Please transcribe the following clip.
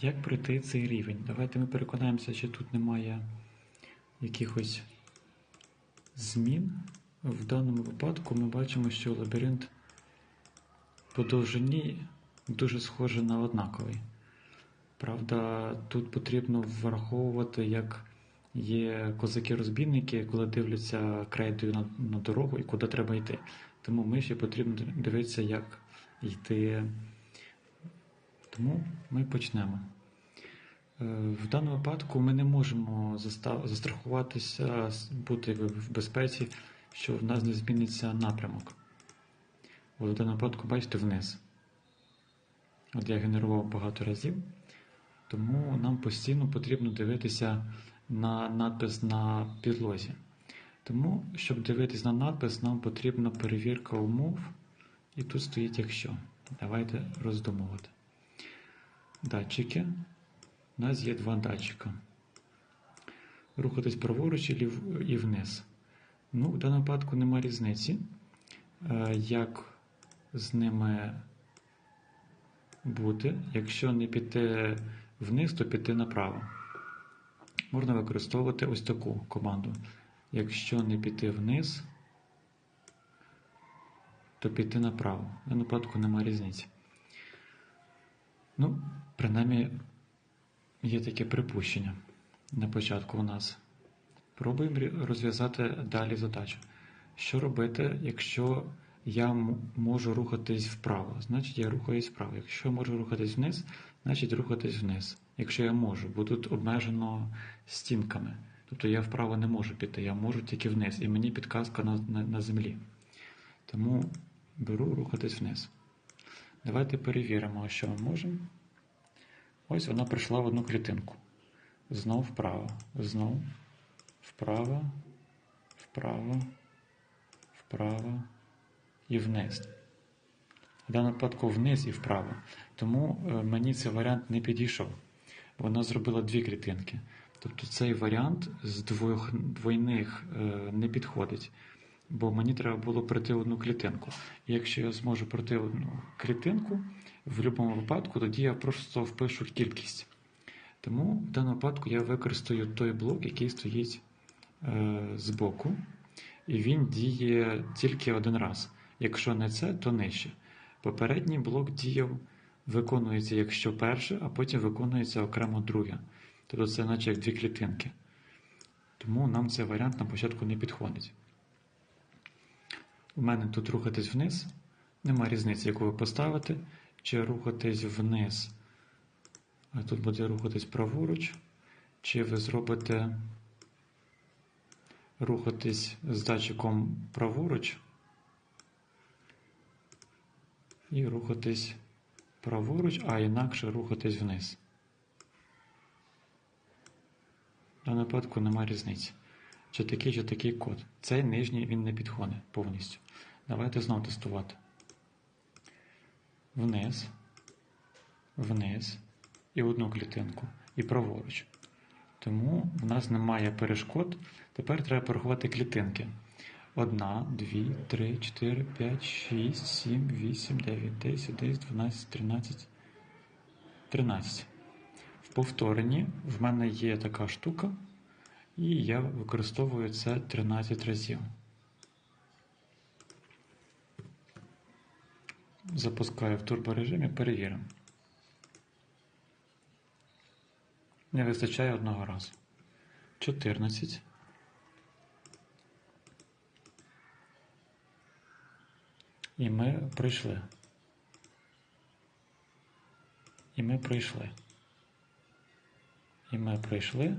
Як пройти цей рівень? Давайте ми переконаємося, що тут немає якихось змін. В даному випадку ми бачимо, що лабіринт по довжині дуже схожий на однаковий. Правда, тут потрібно враховувати, як є козаки-розбійники, коли дивляться крейдою на, на дорогу і куди треба йти. Тому ми ще потрібно дивитися, як йти. Тому ми почнемо. Е, В даному випадку ми не можемо застрахуватися, бути в безпеці, що в нас не зміниться напрямок. От в даному випадку, бачите, вниз. От я генерував багато разів, тому нам постійно потрібно дивитися на надпис на підлозі. Тому, щоб дивитись на надпис, нам потрібна перевірка умов. І тут стоїть якщо. Давайте роздумувати. Датчики. У нас є два датчика. Рухатись праворуч і вниз. Ну, в даному випадку немає різниці. Е, Як з ними бути, якщо не піти вниз, то піти направо. Можна використовувати ось таку команду. Якщо не піти вниз, то піти направо. В даному випадку немає різниці. Ну, принаймні, є таке припущення на початку у нас. Пробуємо розв'язати далі задачу. Що робити, якщо я можу рухатись вправо? Значить, я рухаюсь вправо. Якщо я можу рухатись вниз, значить рухатись вниз. Якщо я можу, бо тут обмежено стінками. Тобто я вправо не можу піти, я можу тільки вниз, і мені підказка на, на, на землі. Тому беру рухатись вниз. Давайте перевіримо, що ми можемо. Ось вона прийшла в одну клітинку. Знов вправо. Знов вправо, вправо, вправо і вниз. В даному випадку вниз і вправо. Тому е, мені цей варіант не підійшов. Вона зробила дві клітинки. Тобто цей варіант з двох, двойних е, не підходить. Бо мені треба було пройти одну клітинку. І якщо я зможу пройти одну клітинку, в будь-якому випадку, тоді я просто впишу кількість. Тому в даному випадку я використаю той блок, який стоїть е, збоку, і він діє тільки один раз. Якщо не це, то нижче. Попередній блок діяв, виконується якщо перше, а потім виконується окремо друге. Тобто це наче як дві клітинки. Тому нам цей варіант на початку не підходить. У мене тут рухатись вниз. Нема різниці, яку ви поставите, чи рухатись вниз. А тут буде рухатись праворуч, чи ви зробите рухатись з датчиком праворуч і рухатись праворуч, а інакше рухатись вниз. В даному випадку немає різниці. Чи такий, чи такий код. Цей нижній він не підходить повністю. Давайте знову тестувати. Вниз, вниз і одну клітинку, і праворуч. Тому в нас немає перешкод. Тепер треба порахувати клітинки. 1, 2, 3, 4, 5, 6, 7, 8, 9, 10, 11, 12, 13, 13. В повторенні в мене є така штука, і я використовую це 13 разів. Запускаю в турборежимі, перевіримо. Не вистачає одного разу. 14. І ми пройшли. І ми пройшли. І ми пройшли.